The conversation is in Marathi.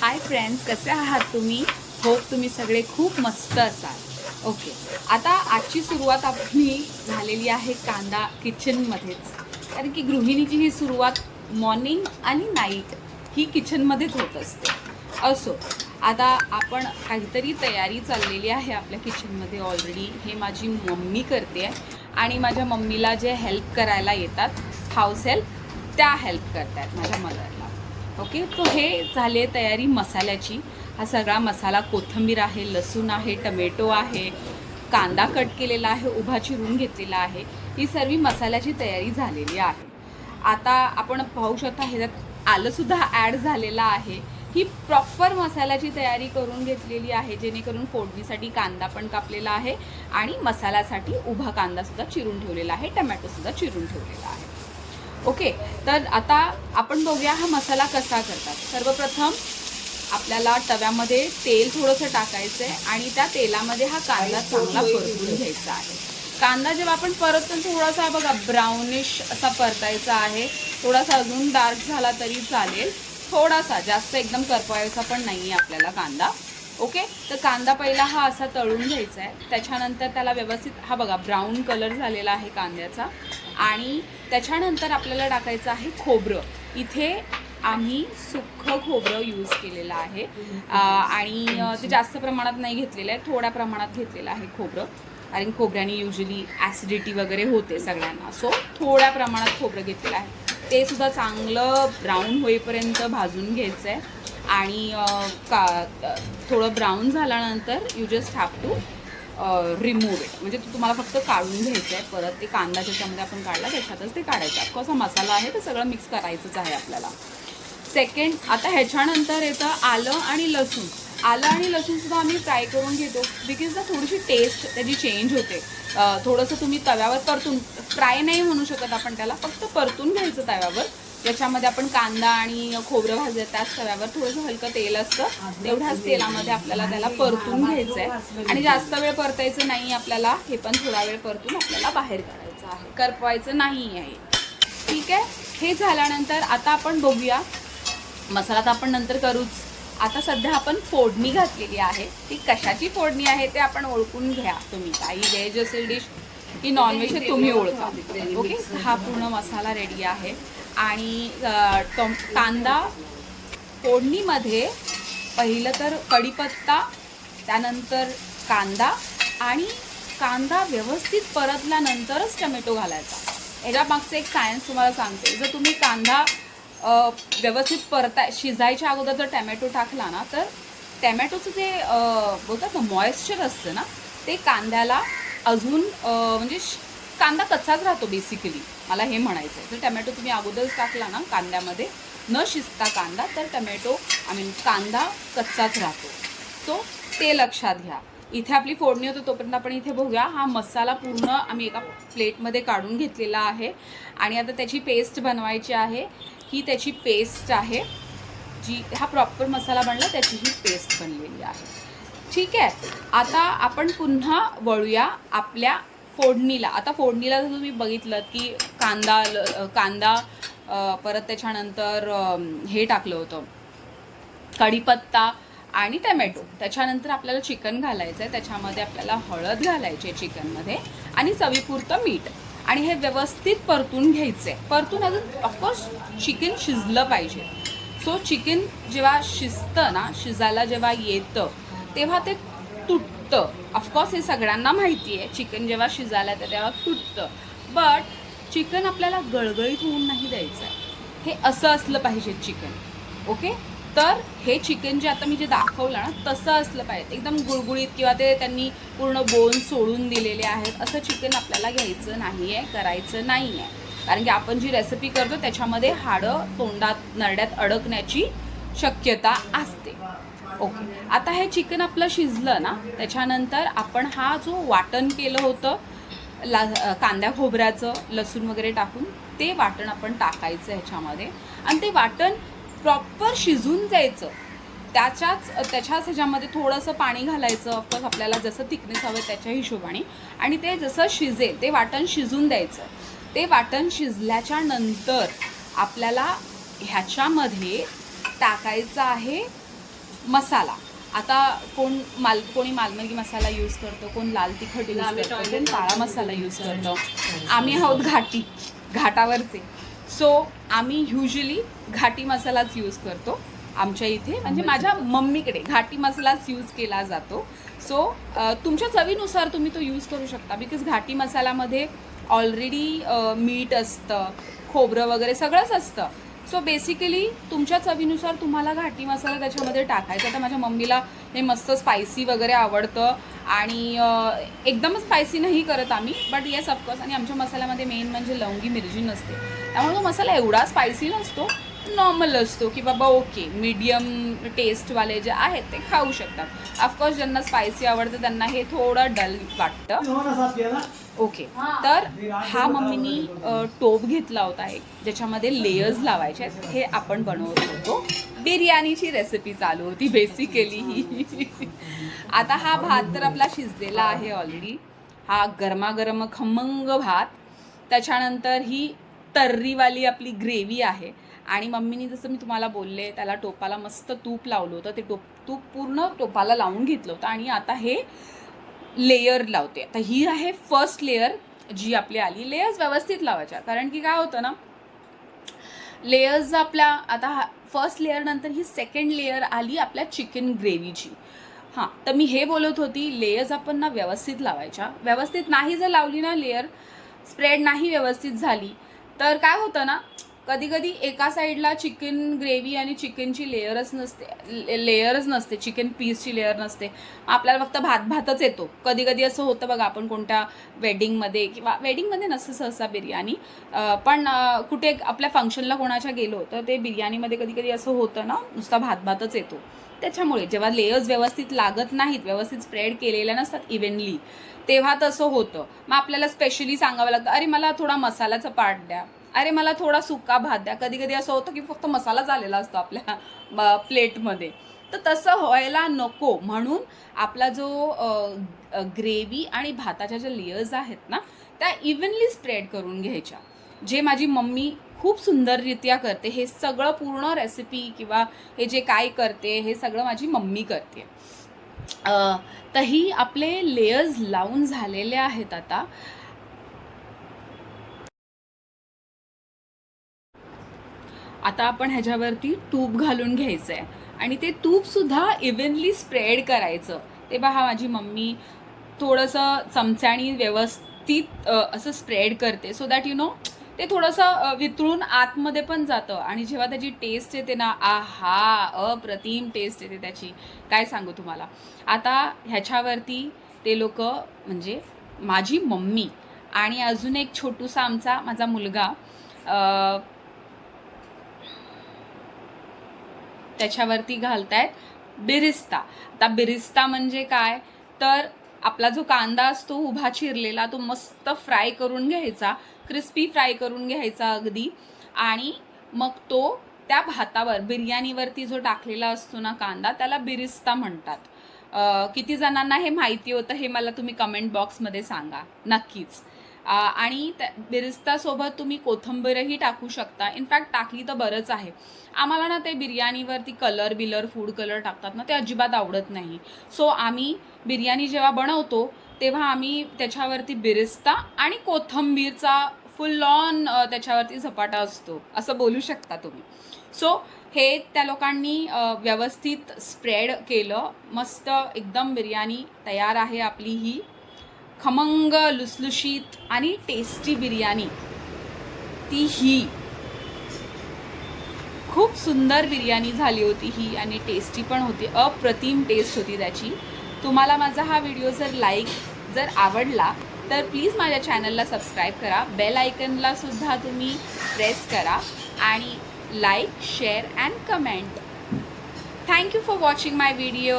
हाय फ्रेंड्स कसे आहात तुम्ही? होप तुम्ही सगळे खूप मस्त असाल. ओके आता आजची सुरुवात आपली झालेली आहे कांदा किचनमध्येच कारण की गृहिणीची ही सुरुवात मॉर्निंग आणि नाईट ही किचनमध्येच होत असते. असो आता आपण काहीतरी तयारी चाललेली आहे आपल्या किचनमध्ये ऑलरेडी हे माझी मम्मी करते आहे. आणि माझ्या मम्मीला जे हेल्प करायला येतात हाऊस हेल्प त्या हेल्प करतात माझ्या मदर ओके तो हे झाले तयारी मसाल्याची. हा सगळा मसाला कोथिंबीर आहे लसूण आहे टमेटो आहे कांदा कट केलेला आहे उभा चिरून घेतलेला आहे. ही सर्व मसाल्याची तयारी झालेली आहे. आता आपण पाहू शकता ह्याच्यात आलंसुद्धा ॲड झालेलं आहे. ही प्रॉपर मसाल्याची तयारी करून घेतलेली आहे जेणेकरून फोडणीसाठी कांदा पण कापलेला आहे आणि मसाल्यासाठी उभा कांदासुद्धा चिरून ठेवलेला आहे टमॅटोसुद्धा चिरून ठेवलेला आहे. ओके तर आता आपण बघूया हा मसाला कसा करतात. सर्वप्रथम आपल्याला तव्यामध्ये तेल थोडंसं टाकायचं आहे आणि त्या तेलामध्ये हा कांदा चांगला परतून घ्यायचा आहे. कांदा जेव्हा आपण परततो थोडासा बघा ब्राउनिश असा परतायचा आहे. थोडासा अजून डार्क झाला तरी चालेल. थोडासा जास्त एकदम करपवायचा पण नाही आहे आपल्याला कांदा. ओके तर कांदा पहिला हा असा तळून घ्यायचा आहे त्याच्यानंतर त्याला व्यवस्थित हा बघा ब्राऊन कलर झालेला आहे कांद्याचा. आणि त्याच्यानंतर आपल्याला टाकायचं आहे खोबरं. इथे आम्ही सुख्खं खोबरं यूज केलेलं आहे. आणि ते जास्त प्रमाणात नाही घेतलेलं आहे थोड्या प्रमाणात घेतलेलं आहे खोबरं. कारण खोबऱ्याने युजली ॲसिडिटी वगैरे होते सगळ्यांना. सो थोड्या प्रमाणात खोबरं घेतलेलं आहे. ते सुद्धा चांगलं ब्राऊन होईपर्यंत भाजून घ्यायचं आहे आणि का थोडं ब्राऊन झाल्यानंतर you just have to remove it म्हणजे तो तुम्हाला फक्त काढून घ्यायचं आहे परत ते कांदा ज्याच्यामध्ये आपण काढला त्याच्यातच ते काढायचं आहे. हा मसाला आहे ते सगळं मिक्स करायचंच आहे आपल्याला. सेकंड आता ह्याच्यानंतर येतं आलं आणि लसूण. आलं आणि लसूणसुद्धा आम्ही फ्राय करून घेतो. बिकॉज ना थोडीशी टेस्ट त्याची चेंज होते. थोडंसं तुम्ही तव्यावर परतून फ्राय नाही म्हणू शकत आपण त्याला फक्त परतून घ्यायचं तव्यावर. याच्यामध्ये आपण कांदा आणि खोबरं भाजत त्याच तव्यावर थोडंसं हलकं तेल असतं. तेवढ्याच तेलामध्ये आपल्याला त्याला परतून घ्यायचं आहे आणि जास्त वेळ परतायचं नाही आपल्याला हे पण थोडा वेळ परतून आपल्याला बाहेर काढायचं आहे. करपवायचं नाही आहे ठीक आहे? हे झाल्यानंतर आता आपण बघूया. मसाला तर आपण नंतर करूच. आता सध्या आपण फोडणी घातलेली आहे. ती कशाची फोडणी आहे ते आपण ओळखून घ्या तुम्ही. काही व्हेज असेल डिश की नॉनव्हेज हे तुम्ही ओळखा. ओके हा पूर्ण मसाला रेडी आहे. आणि टोम कांदा फोडणीमध्ये पहिलं तर कढीपत्ता त्यानंतर कांदा आणि कांदा व्यवस्थित परतल्यानंतरच टमॅटो घालायचा. याच्या मागचं एक सायन्स तुम्हाला सांगते. जर तुम्ही कांदा व्यवस्थित परताय शिजायच्या अगोदर जर टॅमॅटो टाकला ना तर टॅमॅटोचं जे बोलतात ना मॉइश्चर असतं ना ते कांद्याला अजून म्हणजे कांदा कच्चाच राहतो बेसिकली मला हे म्हणायचं आहे जर टमॅटो तुम्ही अगोदरच टाकला ना कांद्यामध्ये न शिजता कांदा तर टमॅटो आय मीन कांदा कच्चाच राहतो. सो ते लक्षात घ्या. इथे आपली फोडणी होतो तोपर्यंत आपण इथे बघूया. हा मसाला पूर्ण आम्ही एका प्लेटमध्ये काढून घेतलेला आहे. आणि आता त्याची पेस्ट बनवायची आहे. ही त्याची पेस्ट आहे. जी हा प्रॉपर मसाला बनला त्याची ही पेस्ट बनलेली आहे. ठीक आहे. आता आपण पुन्हा वळूया आपल्या फोडणीला. आता फोडणीला जर तुम्ही बघितलं की कांदा ल- कांदा परत त्याच्यानंतर हे टाकलं होतं. कढीपत्ता आणि टमॅटो. त्याच्यानंतर आपल्याला चिकन घालायचं आहे त्याच्यामध्ये आपल्याला हळद घालायची आहे चिकनमध्ये आणि चवीपुरतं मीठ. आणि हे व्यवस्थित परतून घ्यायचं आहे परतून अजून ऑफकोर्स चिकन शिजलं पाहिजे. सो चिकन जेव्हा शिजतं ना शिजायला जेव्हा येतं तेव्हा ते तुटतं. ऑफकोर्स हे सगळ्यांना माहिती आहे. चिकन जेव्हा शिजायला येतं तेव्हा तुटतं. बट चिकन आपल्याला गळगळीत होऊन नाही द्यायचं आहे. हे असं असलं पाहिजे चिकन ओके तर हे चिकन जे आता मी जे दाखवलं ना तसं असलं पाहिजे. एकदम गुळगुळीत किंवा ते त्यांनी पूर्ण बोन सोडून दिलेले आहेत असं चिकन आपल्याला घ्यायचं नाही आहे करायचं नाही आहे कारण की आपण जी रेसिपी करतो त्याच्यामध्ये हाडं तोंडात नरड्यात अडकण्याची शक्यता असते. ओके. आता हे चिकन आपलं शिजलं ना त्याच्यानंतर आपण हा जो वाटण केलं होतं ला कांद्या खोबऱ्याचं लसूण वगैरे टाकून ते वाटण आपण टाकायचं ह्याच्यामध्ये. आणि ते वाटण प्रॉपर शिजून जायचं. त्याच्याच त्याच्याच ह्याच्यामध्ये थोडंसं पाणी घालायचं ऑफकोर्स आपल्याला जसं थिकनेस हवं त्याच्या हिशोबाने. आणि ते जसं शिजेल ते वाटण शिजून द्यायचं. ते वाटण शिजल्याच्या नंतर आपल्याला ह्याच्यामध्ये टाकायचं आहे मसाला. आता कोण माल कोणी मालमर्गी मसाला यूज करतो कोण लाल तिखट यूज करतो कोण काळा मसाला यूज करतो. आम्ही आहोत घाटी घाटावरचे. सो आम्ही ह्युजली घाटी मसालाच यूज करतो आमच्या इथे. म्हणजे माझ्या मम्मीकडे घाटी मसालाच यूज केला जातो. सो तुमच्या चवीनुसार तुम्ही तो यूज करू शकता. बिकॉज घाटी मसाल्यामध्ये ऑलरेडी मीठ असतं खोबरं वगैरे सगळंच असतं. सो बेसिकली तुमच्या चवीनुसार तुम्हाला घाटी मसाला त्याच्यामध्ये टाकायचा. तर माझ्या मम्मीला हे मस्त स्पायसी वगैरे आवडतं. आणि एकदमच स्पायसी नाही करत आम्ही बट येस ऑफकोर्स आणि आमच्या मसाल्यामध्ये मेन म्हणजे लवंगी मिरची नसते. त्यामुळे तो मसाला एवढा स्पायसी नसतो नॉर्मल असतो की बाबा ओके मीडियम टेस्टवाले जे आहेत ते खाऊ शकतात. ऑफकोर्स ज्यांना स्पायसी आवडतं त्यांना हे थोडं डल वाटतं. ओके तर हा मम्मीनी टोप घेतला होता एक ज्याच्यामध्ये लेयर्स लावायचे आहेत. हे आपण बनवत होतो. बिर्याणीची रेसिपी चालू होती बेसिकली ही आता हा भात तर आपला शिजलेला आहे ऑलरेडी हा गरमागरम खमंग भात. त्याच्यानंतर ही तर्रीवाली आपली ग्रेव्ही आहे. आणि मम्मीनी जसं मी तुम्हाला बोलले त्याला टोपाला मस्त तूप लावलं होतं. ते टोप तूप पूर्ण टोपाला लावून घेतलं होतं आणि आता हे लेयर लावते. आता ही आहे फर्स्ट लेयर जी आपली आली. लेयर्स व्यवस्थित लावायच्या. कारण की काय होतं ना लेयर्स आपल्या आता फर्स्ट लेयर नंतर ही सेकंड लेयर आली आपल्या चिकन ग्रेव्हीची हां तर मी हे बोलत होती लेयर्स आपण ना व्यवस्थित लावायच्या. व्यवस्थित नाही जर लावली ना लेयर स्प्रेड नाही व्यवस्थित झाली तर काय होतं ना कधी कधी एका साईडला चिकन ग्रेव्ही आणि चिकनची लेअरच नसते लेअरच नसते चिकन पीसची लेअर नसते. आपल्याला फक्त भात भातच येतो. कधी कधी असं होतं बघा आपण कोणत्या वेडिंगमध्ये किंवा वेडिंगमध्ये नसतं सहसा बिर्याणी पण कुठे आपल्या फंक्शनला कोणाच्या गेलो तर ते बिर्याणीमध्ये कधी कधी असं होतं ना नुसता भात भातच येतो. त्याच्यामुळे जेव्हा लेयर्स व्यवस्थित लागत नाहीत व्यवस्थित स्प्रेड केलेल्या नसतात इव्हनली तेव्हा तसं होतं. मग आपल्याला स्पेशली सांगावं लागतं अरे मला थोडा मसाल्याचा पार्ट द्या. अरे मला थोडा सुका भात द्या. कधी कधी असं होतं की फक्त मसाला झालेला असतो आपल्या प्लेटमध्ये. तर तसं व्हायला नको. म्हणून आपला जो ग्रेव्ही आणि भाताच्या ज्या लेयर्स आहेत ना त्या इव्हनली स्प्रेड करून घ्यायच्या. जे माझी मम्मी खूप सुंदररित्या करते हे सगळं पूर्ण रेसिपी किंवा हे जे काय करते हे सगळं माझी मम्मी करते. तही आपले लेयर्स लावून झालेले आहेत आता. आता आपण ह्याच्यावरती तूप घालून घ्यायचं आहे आणि ते तूपसुद्धा इव्हनली स्प्रेड करायचं. ते पहा माझी मम्मी थोडंसं चमच्यानी व्यवस्थित असं स्प्रेड करते. सो दॅट यू नो ते थोडंसं वितळून आतमध्ये पण जातं. आणि जेव्हा त्याची टेस्ट येते ना आ हा अप्रतिम टेस्ट येते त्याची. काय सांगू तुम्हाला? आता ह्याच्यावरती ते लोक म्हणजे माझी मम्मी आणि अजून एक छोटूसा आमचा माझा मुलगा त्याच्यावरती घालतायत बिरिस्ता. आता बिरिस्ता म्हणजे काय? तर आपला जो कांदा असतो उभा चिरलेला तो मस्त फ्राय करून घ्यायचा क्रिस्पी फ्राय करून घ्यायचा अगदी. आणि मग तो त्या भातावर बिर्याणीवरती जो टाकलेला असतो ना कांदा त्याला बिरिस्ता म्हणतात. किती जणांना हे माहिती होतं हे मला तुम्ही कमेंट बॉक्समध्ये सांगा. नक्कीच. आणि त्या बिरिस्तासोबत तुम्ही कोथंबीरही टाकू शकता. इनफॅक्ट टाकली तर बरंच आहे. आम्हाला ना ते बिर्याणीवरती कलर बिलर फूड कलर टाकतात ना ते अजिबात आवडत नाही. सो आम्ही बिर्याणी जेव्हा बनवतो तेव्हा आम्ही त्याच्यावरती बिरिस्ता आणि कोथंबीरचा फुल ऑन त्याच्यावरती झपाटा असतो. असं बोलू शकता तुम्ही. सो हे त्या लोकांनी व्यवस्थित स्प्रेड केलं. मस्त एकदम बिर्याणी तयार आहे आपली ही. खमंग लुसलुशीत आणि टेस्टी बिर्याणी. ती ही. खूप सुंदर बिर्याणी झाली होती ही आणि टेस्टी पण होती. अप्रतिम टेस्ट होती त्याची. तुम्हाला माझा हा व्हिडिओ जर लाईक जर आवडला तर प्लीज माझ्या चॅनलला सबस्क्राईब करा. बेल आयकनला सुद्धा तुम्ही प्रेस करा आणि like share and comment thank you for watching my video